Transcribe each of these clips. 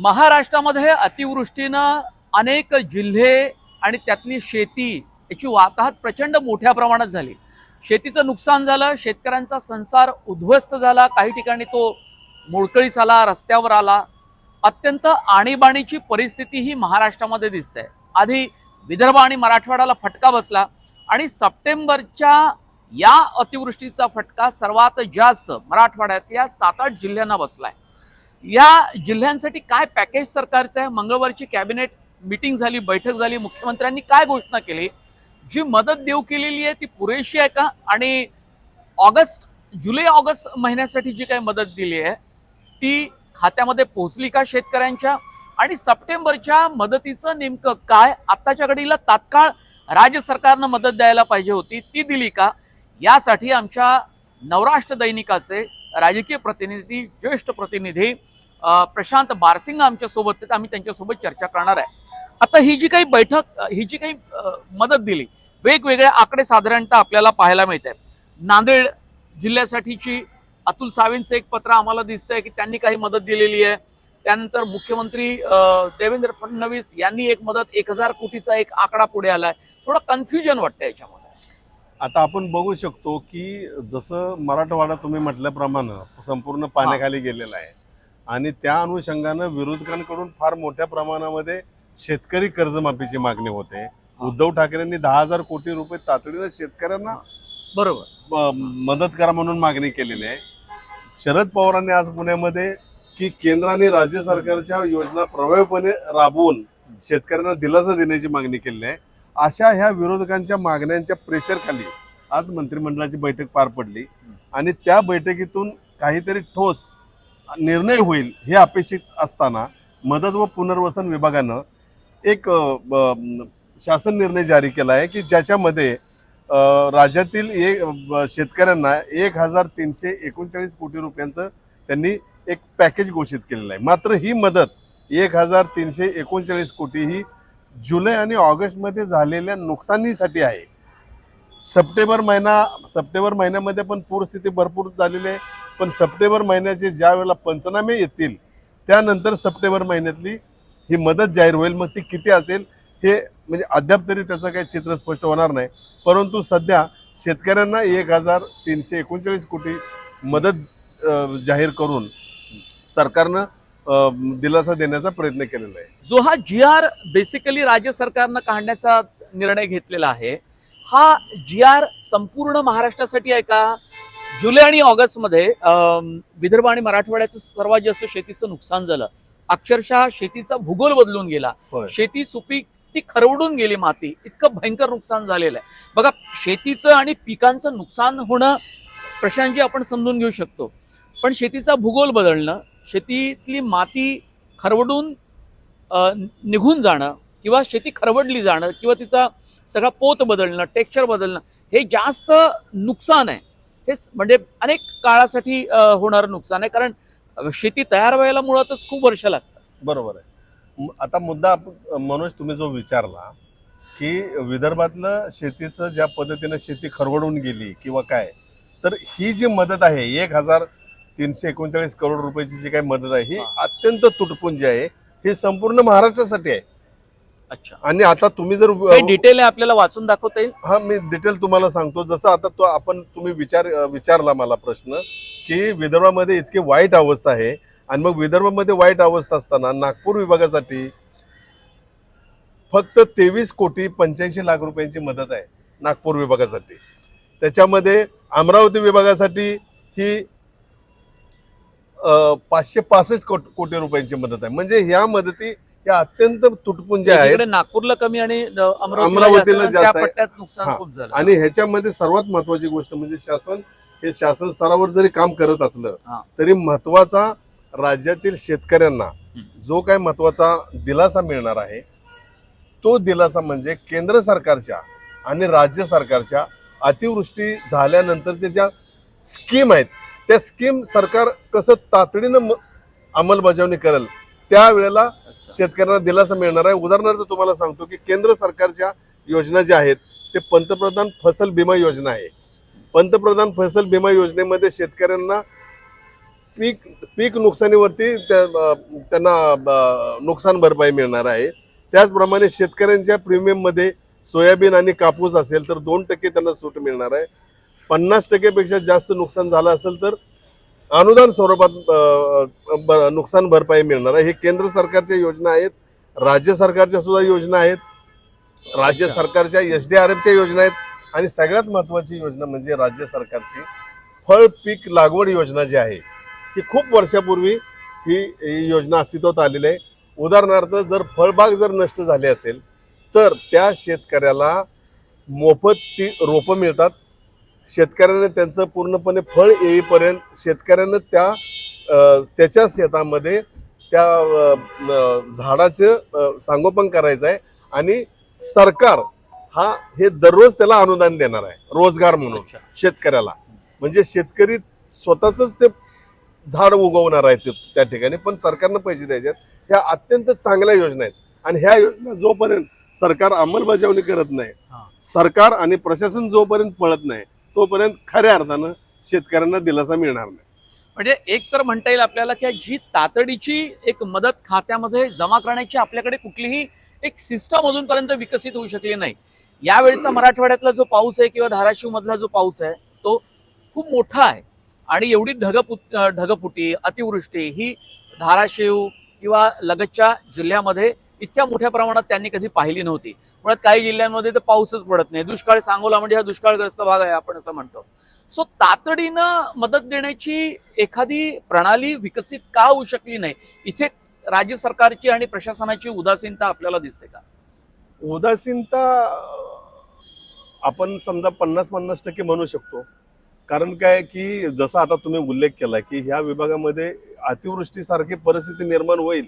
महाराष्ट्रामध्ये अतिवृष्टीनं अनेक जिल्हे आणि त्यातली शेती याची वाताहत प्रचंड मोठ्या प्रमाणात झाली. शेतीचं नुकसान झालं शेतकऱ्यांचा संसार उद्ध्वस्त झाला काही ठिकाणी तो मोडकळीस आला रस्त्यावर आला. अत्यंत आणीबाणीची परिस्थिती ही महाराष्ट्रामध्ये दिसते. आधी विदर्भ आणि मराठवाड्याला फटका बसला आणि सप्टेंबरच्या या अतिवृष्टीचा फटका सर्वात जास्त मराठवाड्यातल्या सात आठ जिल्ह्यांना बसलाय. या जिल्ह्यांसाठी काय पॅकेज सरकारचं आहे? मंगळवारची कॅबिनेट मिटिंग झाली बैठक झाली. मुख्यमंत्र्यांनी काय घोषणा केली? जी मदत देऊ केलेली आहे ती पुरेशी आहे का? आणि ऑगस्ट जुलै ऑगस्ट महिन्यासाठी जी काही मदत दिली आहे ती खात्यामध्ये पोहोचली का शेतकऱ्यांच्या? आणि सप्टेंबरच्या मदतीचं नेमकं काय? आत्ताच्या घडीला तात्काळ राज्य सरकारनं मदत द्यायला पाहिजे होती ती दिली का? यासाठी आमच्या नवराष्ट्र दैनिकाचे राजकीय प्रतिनिधी ज्येष्ठ प्रतिनिधी प्रशांत बारसिंग आमच्यासोबत आहेत. आम्ही त्यांच्यासोबत चर्चा करणार आहे. आता ही जी काही बैठक ही जी काही मदत दिली वेगवेगळे आकडे साधारणतः आपल्याला पाहायला मिळत आहेत नांदेड जिल्ह्यासाठीची अतुल सावेंचं एक पत्र आम्हाला दिसतंय की त्यांनी काही मदत दिलेली आहे. त्यानंतर मुख्यमंत्री देवेंद्र फडणवीस यांनी एक मदत एक हजार कोटीचा एक आकडा पुढे आलाय. थोडं कन्फ्युजन वाटतं याच्यामध्ये. आता आपण बघू शकतो की जसं मराठवाडा तुम्ही म्हटल्याप्रमाणे संपूर्ण पाण्याखाली गेलेला आहे. आणि त्या अनुषंगानं विरोधकांकडून फार मोठ्या प्रमाणामध्ये शेतकरी कर्जमाफीची मागणी होते. उद्धव ठाकरेंनी दहा हजार कोटी रुपये तातडीनं शेतकऱ्यांना बरोबर. मदत करा म्हणून मागणी केलेली आहे. शरद पवारांनी आज पुण्यामध्ये की केंद्र आणि राज्य सरकारच्या योजना प्रभावीपणे राबवून शेतकऱ्यांना दिलासा देण्याची मागणी केलेली आहे. अशा ह्या विरोधकांच्या मागण्यांच्या प्रेशरखाली आज मंत्रिमंडळाची बैठक पार पडली. आणि त्या बैठकीतून काहीतरी ठोस निर्णय होईल हे अपेक्षित असताना मदत व पुनर्वसन विभागानं एक ब- शासन निर्णय जारी केला आहे की ज्याच्यामध्ये राज्यातील एक ब- शेतकऱ्यांना एक हजार तीनशे एकोणचाळीस कोटी रुपयांचं त्यांनी एक पॅकेज घोषित केलेलं आहे. मात्र ही मदत एक हजार तीनशे एकोणचाळीस कोटी ही जुलै आणि ऑगस्टमध्ये झालेल्या नुकसानीसाठी आहे. सप्टेंबर महिना सप्टेंबर महिन्यामध्ये पण पूरस्थिती भरपूर झालेली आहे. पण सप्टेंबर महिन्याचे ज्या वेळेला पंचनामे येतील त्यानंतर सप्टेंबर महिन्यातली ही मदत जाहीर होईल. मग ती किती असेल हे म्हणजे अद्याप तरी त्याचं काही चित्र स्पष्ट होणार नाही. परंतु सध्या शेतकऱ्यांना एक हजार तीनशे एकोणचाळीस कोटी मदत जाहीर करून सरकारनं दिलासा देण्याचा प्रयत्न केलेला आहे. जो हा जी आर बेसिकली राज्य सरकारनं काढण्याचा निर्णय घेतलेला आहे. हा जी आर संपूर्ण महाराष्ट्रासाठी आहे का? जुलै आणि ऑगस्टमध्ये विदर्भ आणि मराठवाड्याचं सर्वात जास्त शेतीचं नुकसान झालं. अक्षरशः शेतीचा भूगोल बदलून गेला. शेती सुपीक ती खरवडून गेली माती. इतकं भयंकर नुकसान झालेलं आहे. बघा शेतीचं आणि पिकांचं नुकसान होणं प्रशांतजी आपण समजून घेऊ शकतो. पण शेतीचा भूगोल बदलणं शेतीतली माती खरवडून निघून जाणं किंवा शेती खरवडली जाणं किंवा तिचा सगळा पोत बदलणं टेक्स्चर बदलणं हे जास्त नुकसान आहे. हे स- म्हणजे अनेक काळासाठी होणारं नुकसान आहे. कारण शेती तयार व्हायला मुळातच खूप वर्ष लागतात. बरोबर आहे. आता मुद्दा मनोज तुम्ही जो विचारला की विदर्भातलं शेतीचं ज्या पद्धतीनं शेती खरवडून गेली किंवा काय तर ही जी मदत आहे एक हजार तीनशे एकोणचाळीस करोड रुपयाची जी काही मदत आहे ही हा. अत्यंत तुटपुंजी आहे. ही संपूर्ण महाराष्ट्रासाठी आहे. अच्छा. आणि आता तुम्ही जर काही डिटेल आहे आपल्याला वाचून दाखवता येईल? हा मी डिटेल तुम्हाला सांगतो. जसं आता तो आपण तुम्ही विचार विचारला मला प्रश्न की विदर्भामध्ये इतकी वाईट अवस्था आहे आणि मग विदर्भामध्ये वाईट अवस्था असताना नागपूर विभागासाठी फक्त तेवीस कोटी पंच्याऐंशी लाख रुपयांची मदत आहे नागपूर विभागासाठी. त्याच्यामध्ये अमरावती विभागासाठी ही पाचशे पासष्ट कोटी रुपयांची मदत आहे. म्हणजे ह्या मदती या अत्यंत तुटपुंज्या आहेत तिकडे नागपूरला कमी आणि अमरावतीला जास्त, आहे. नुकसान. खूप झालं आणि ह्याच्यामध्ये सर्वात महत्वाची गोष्ट म्हणजे शासन हे शासन स्तरावर जरी काम करत असलं. तरी महत्त्वाचा राज्यातील शेतकऱ्यांना. जो काय महत्त्वाचा दिलासा मिळणार आहे तो दिलासा म्हणजे केंद्र सरकारच्या आणि राज्य सरकारच्या अतिवृष्टी झाल्यानंतरच्या ज्या स्कीम आहेत त्या स्कीम सरकार कसं तातडीनं अंमलबजावणी करेल त्यावेळेला. शेतकऱ्यांना दिलासा मिळणार आहे. उदाहरणार्थ तुम्हाला सांगतो की केंद्र सरकारच्या योजना ज्या आहेत ते पंतप्रधान फसल बीमा योजना आहे. पंतप्रधान फसल बीमा योजनेमध्ये शेतकऱ्यांना पीक पीक नुकसानीवरती त्यांना नुकसान भरपाई मिळणार आहे. त्याचप्रमाणे शेतकऱ्यांच्या प्रीमियममध्ये सोयाबीन आणि कापूस असेल तर दोन टक्के त्यांना सूट मिळणार आहे. पन्नास टक्केपेक्षा जास्त नुकसान झालं असेल तर अनुदान स्वरूपात नुकसान भरपाई मिळणार आहे. हे केंद्र सरकारच्या योजना आहेत राज्य सरकारच्या सुद्धा योजना आहेत राज्य. सरकारच्या एस डी आर एफच्या योजना आहेत आणि सगळ्यात महत्वाची योजना म्हणजे राज्य सरकारची फळ पीक लागवड योजना जी आहे ही खूप वर्षापूर्वी ही योजना अस्तित्वात आलेली आहे. उदाहरणार्थ जर फळबाग जर नष्ट झाली असेल तर त्या शेतकऱ्याला मोफत ती रोपं मिळतात. शेतकऱ्याने त्यांचं पूर्णपणे फळ येईपर्यंत शेतकऱ्यानं त्या त्याच्या शेतामध्ये त्या झाडाचं संगोपन करायचं आहे आणि सरकार हा हे दररोज त्याला अनुदान देणार आहे रोजगार म्हणून शेतकऱ्याला. म्हणजे शेतकरी स्वतःच ते झाड उगवणार आहे ते त्या ठिकाणी पण सरकारनं पैसे द्यायचे ह्या अत्यंत चांगल्या योजना आहेत. आणि ह्या योजना जोपर्यंत सरकार अंमलबजावणी करत नाही. सरकार आणि प्रशासन जोपर्यंत पळत नाही तोपर्यंत खऱ्या अर्थानं शेतकऱ्यांना दिलासा मिळणार नाही. म्हणजे एक तर म्हणता येईल आपल्याला की जी तातडीची एक मदत खात्यामध्ये जमा करण्याची आपल्याकडे कुठलीही एक सिस्टम अजूनपर्यंत विकसित होऊ शकली नाही. यावेळचा मराठवाड्यातला जो पाऊस आहे किंवा धाराशिव मधला जो पाऊस आहे तो खूप मोठा आहे. आणि एवढी ढगपु ढगफुटी अतिवृष्टी ही धाराशिव किंवा लगतच्या जिल्ह्यामध्ये इतक्या मोठ्या प्रमाणात त्यांनी कधी पाहिली नव्हती. मुळात काही जिल्ह्यांमध्ये तर पाऊसच पडत नाही. दुष्काळ सांगोला म्हणजे हा दुष्काळग्रस्त भाग आहे आपण असं म्हणतो. सो तातडीनं मदत देण्याची एखादी प्रणाली विकसित का होऊ शकली नाही? इथे राज्य सरकारची आणि प्रशासनाची उदासीनता आपल्याला दिसते का? उदासीनता आपण समजा पन्नास पन्नास टक्के म्हणू शकतो. कारण काय की जसा आता तुम्ही उल्लेख केला की ह्या विभागामध्ये अतिवृष्टीसारखी परिस्थिती निर्माण होईल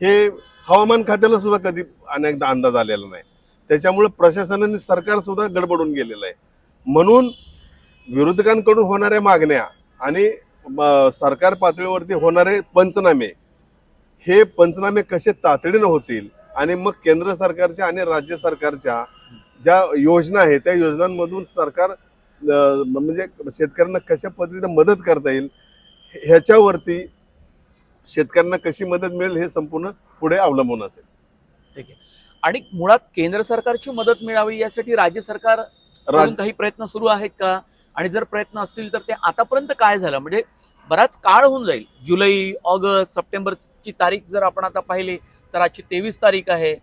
हे हवामान खात्याला सुद्धा कधी अनेकदा अंदाज आलेला नाही. त्याच्यामुळे प्रशासनाने सरकार सुद्धा गडबडून गेलेलं आहे. म्हणून विरोधकांकडून होणाऱ्या मागण्या आणि सरकार पातळीवरती होणारे पंचनामे हे पंचनामे कसे तातडीनं होतील आणि मग केंद्र सरकारच्या आणि राज्य सरकारच्या ज्या योजना आहेत त्या योजनांमधून सरकार म्हणजे शेतकऱ्यांना कशा पद्धतीने मदत करता येईल ह्याच्यावरती शेतकऱ्यांना कशी मदत मिळेल हे संपूर्ण पुढे अवलंबून असेल. आणि मुळात केंद्र सरकारची मदत मिळावी यासाठी राज्य सरकार राज- काही प्रयत्न सुरू आहेत का? आणि जर प्रयत्न असतील तर ते आतापर्यंत काय झालं? म्हणजे बराच काळ होऊन जाईल. जुलै ऑगस्ट सप्टेंबरची तारीख जर आपण आता पाहिली तर आजची तेवीस तारीख आहे.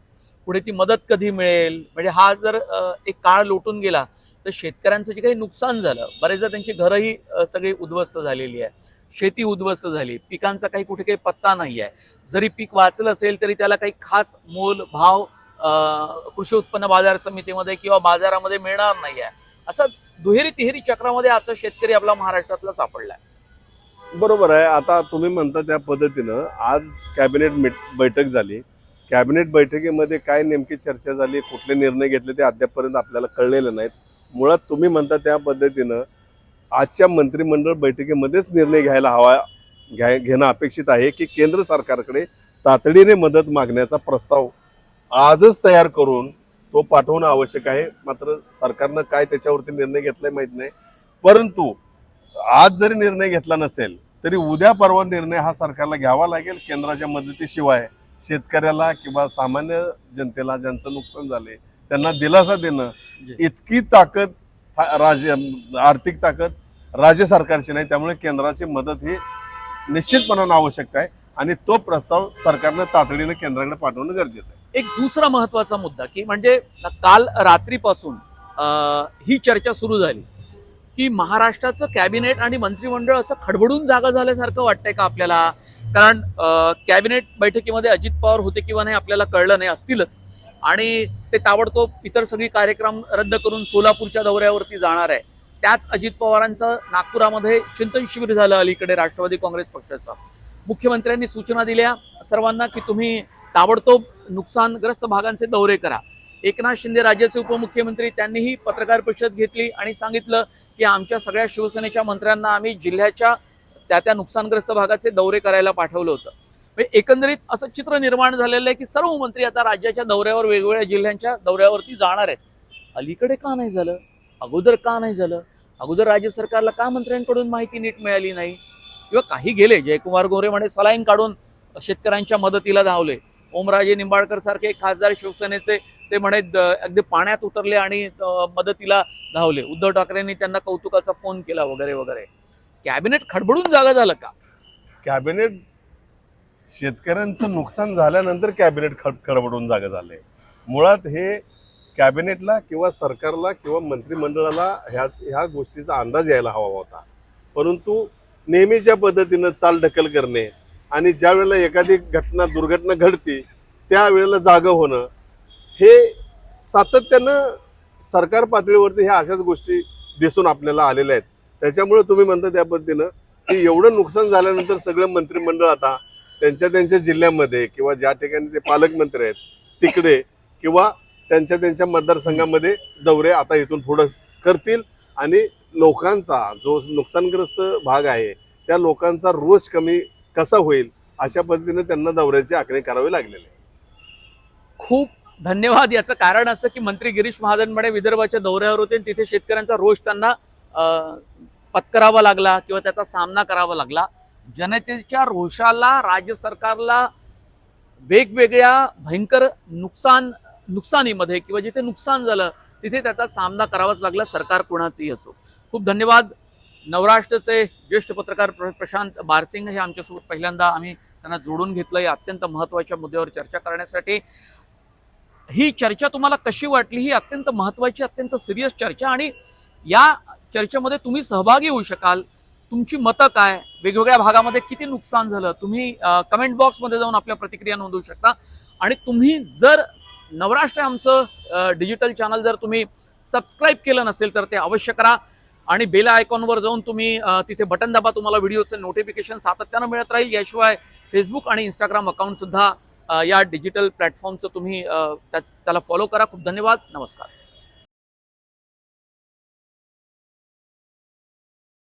पुढे ती मदत कधी मिळेल? म्हणजे हा जर अ, एक काळ लोटून गेला तर शेतकऱ्यांचं जे काही नुकसान झालं बरेचदा त्यांची घरंही अ, सगळी उद्ध्वस्त झालेली आहे. शेती उद्ध्वस्त झाली. पिकांचा काही कुठे काही पत्ता नाही आहे. जरी पीक वाचलं असेल तरी त्याला काही खास मोल भाव कृषी उत्पन्न बाजार समितीमध्ये किंवा बाजारामध्ये मिळणार नाही आहे. असं दुहेरी तिहेरी चक्रामध्ये आजचा शेतकरी आपला महाराष्ट्रातला सापडलाय. बरोबर आहे. आता तुम्ही म्हणता त्या पद्धतीनं आज कॅबिनेट बैठक झाली. कॅबिनेट बैठकीमध्ये काय नेमकी चर्चा झाली कुठले निर्णय घेतले ते अद्यापपर्यंत आपल्याला कळलेले नाहीत. मुळात तुम्ही म्हणता त्या पद्धतीनं आजच्या मंत्रिमंडळ बैठकीमध्येच निर्णय घ्यायला हवा घ्याय घेणं अपेक्षित आहे की केंद्र सरकारकडे तातडीने मदत मागण्याचा प्रस्ताव आजच तयार करून तो पाठवणं आवश्यक आहे. मात्र सरकारनं काय त्याच्यावरती निर्णय घेतलाय माहीत नाही. परंतु आज जरी निर्णय घेतला नसेल तरी उद्या परवा निर्णय हा सरकारला घ्यावा लागेल केंद्राच्या मदतीशिवाय. शेतकऱ्याला किंवा सामान्य जनतेला ज्यांचं नुकसान झाले त्यांना दिलासा देणं. इतकी ताकद राज्य आर्थिक ताकद राज्य सरकारची नाही त्यामुळे केंद्राची मदत ही निश्चितपणानं आवश्यक आहे. आणि तो प्रस्ताव सरकारनं तातडीनं केंद्राकडे पाठवणं गरजेचं आहे. एक दुसरा महत्त्वाचा मुद्दा की म्हणजे काल रात्रीपासून ही चर्चा सुरू झाली की महाराष्ट्राचं कॅबिनेट आणि मंत्रिमंडळ असं खडबडून जागा झाल्यासारखं वाटतंय का आपल्याला? कारण कॅबिनेट बैठकीमध्ये अजित पवार होते किंवा नाही आपल्याला कळलं नाही असतीलच. आणि ते ताबडतोब इतर सगळी कार्यक्रम रद्द करून सोलापूरच्या दौऱ्यावरती जाणार आहे. त्याच अजित पवारांचं नागपुरामध्ये चिंतन शिबिर झालं अलीकडे राष्ट्रवादी काँग्रेस पक्षाचं. मुख्यमंत्र्यांनी सूचना दिल्या सर्वांना की तुम्ही ताबडतोब नुकसानग्रस्त भागांचे दौरे करा. एकनाथ शिंदे राज्याचे उपमुख्यमंत्री त्यांनीही पत्रकार परिषद घेतली आणि सांगितलं की आमच्या सगळ्या शिवसेनेच्या मंत्र्यांना आम्ही जिल्ह्याच्या त्या त्या नुकसानग्रस्त भागाचे दौरे करायला पाठवलं होतं. म्हणजे एकंदरीत असं चित्र निर्माण झालेलं आहे की सर्व मंत्री आता राज्याच्या दौऱ्यावर वेगवेगळ्या जिल्ह्यांच्या दौऱ्यावरती जाणार आहेत. अलीकडे का नाही झालं? अगोदर का नाही झालं? अगोदर राज्य सरकारला का मंत्र्यांकडून माहिती नीट मिळाली नाही? किंवा काही गेले? जयकुमार गोरे म्हणे सलाईन काढून शेतकऱ्यांच्या मदतीला धावले. ओमराजे निंबाळकर सारखे खासदार शिवसेनेचे ते म्हणे अगदी पाण्यात उतरले आणि मदतीला धावले. उद्धव ठाकरेंनी त्यांना कौतुकाचा फोन केला वगैरे वगैरे. कॅबिनेट खडबडून जागा झालं का? कॅबिनेट शेतकऱ्यांचं नुकसान झाल्यानंतर कॅबिनेट खड खडबडून जागा झालंय मुळात हे कॅबिनेटला किंवा सरकारला किंवा मंत्रिमंडळाला ह्याच ह्या गोष्टीचा अंदाज यायला हवा होता. परंतु नेहमीच्या पद्धतीनं चाल ढकल करणे आणि ज्या वेळेला एखादी घटना दुर्घटना घडती त्यावेळेला जागं होणं हे सातत्यानं सरकार पातळीवरती ह्या अशाच गोष्टी दिसून आपल्याला आलेल्या आहेत. त्याच्यामुळे तुम्ही म्हणता त्या पद्धतीनं की एवढं नुकसान झाल्यानंतर सगळं मंत्रिमंडळ आता त्यांच्या त्यांच्या जिल्ह्यामध्ये किंवा ज्या ठिकाणी ते पालकमंत्री आहेत तिकडे किंवा त्यांच्या त्यांच्या मतदारसंघामध्ये दौरे आता इथून पुढं करतील. आणि लोकांचा जो नुकसानग्रस्त भाग आहे त्या लोकांचा रोष कमी कसा होईल अशा पद्धतीने त्यांना दौऱ्याची आखणी करावी लागलेली आहे. खूप धन्यवाद. याचं कारण असं की मंत्री गिरीश महाजन म्हणे विदर्भाच्या दौऱ्यावर होते आणि तिथे शेतकऱ्यांचा रोष त्यांना पत्करावा लागला किंवा त्याचा सामना करावा लागला. जनतेच्या रोषाला राज्य सरकारला वेगवेगळ्या भयंकर नुकसान नुकसानीमध्ये किंवा जिथे नुकसान झालं तिथे त्याचा सामना करावाच लागला सरकार कोणाचंही असो. खूप धन्यवाद. नवराष्ट्रचे ज्येष्ठ पत्रकार प्र- प्रशांत बारसिंग हे आमच्यासोबत पहिल्यांदा आम्ही त्यांना जोडून घेतलं या अत्यंत महत्त्वाच्या मुद्द्यावर चर्चा करण्यासाठी. ही चर्चा तुम्हाला कशी वाटली? ही अत्यंत महत्त्वाची अत्यंत सिरियस चर्चा आणि या चर्चेमध्ये तुम्ही सहभागी होऊ शकाल. तुमची मतं काय? वेगवेगळ्या भागामध्ये किती नुकसान झालं? तुम्ही कमेंट बॉक्समध्ये जाऊन आपल्या प्रतिक्रिया नोंदवू शकता. आणि तुम्ही जर नवराष्ट्र आमचं डिजिटल चॅनल जर तुम्ही सबस्क्राईब केलं नसेल तर ते अवश्य करा. आणि बेल आयकॉनवर जाऊन तुम्ही तिथे बटन दाबा तुम्हाला व्हिडिओचे नोटिफिकेशन सातत्यानं मिळत राहील. याशिवाय फेसबुक आणि इंस्टाग्राम अकाउंटसुद्धा या डिजिटल प्लॅटफॉर्मचं तुम्ही त्याच- त्याला फॉलो करा. खूप धन्यवाद. नमस्कार.